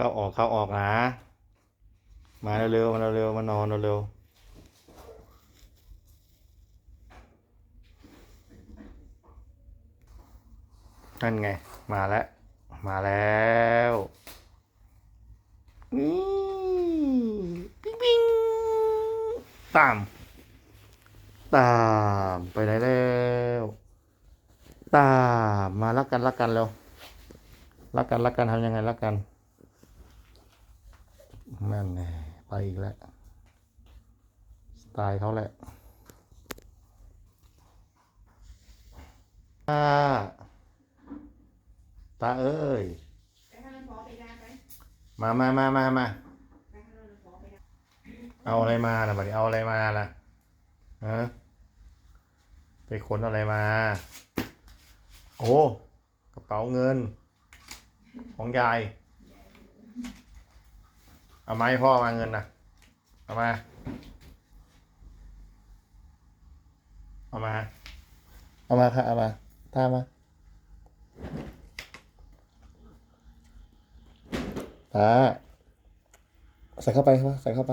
เข้าออกเข้าออกนะ มาเร็วๆมาเร็วๆมานอนเร็วๆนั่นไง มาแล้ว มาแล้วนี่ปิ๊งปิ๊งตาม ตาม ไปไหนแล้ว ตาม มารักกันรักกันเร็วรักกันรักกันทำยังไงรักกัน นั่นไงไปอีกแล้ว สไตล์เขาแหละตาตาเอ้ย มามามามามาเอาอะไรมาล่ะบัดนี้เอาอะไรมาล่ะฮะไปขนอะไรมา โอ้ กระเป๋าเงิน ของยาย เอามาให้พ่อมาเงินนะเอามา เอามา เอามาค่ะ เอามาตามมาตาใส่เข้าไปครับใส่เข้าไป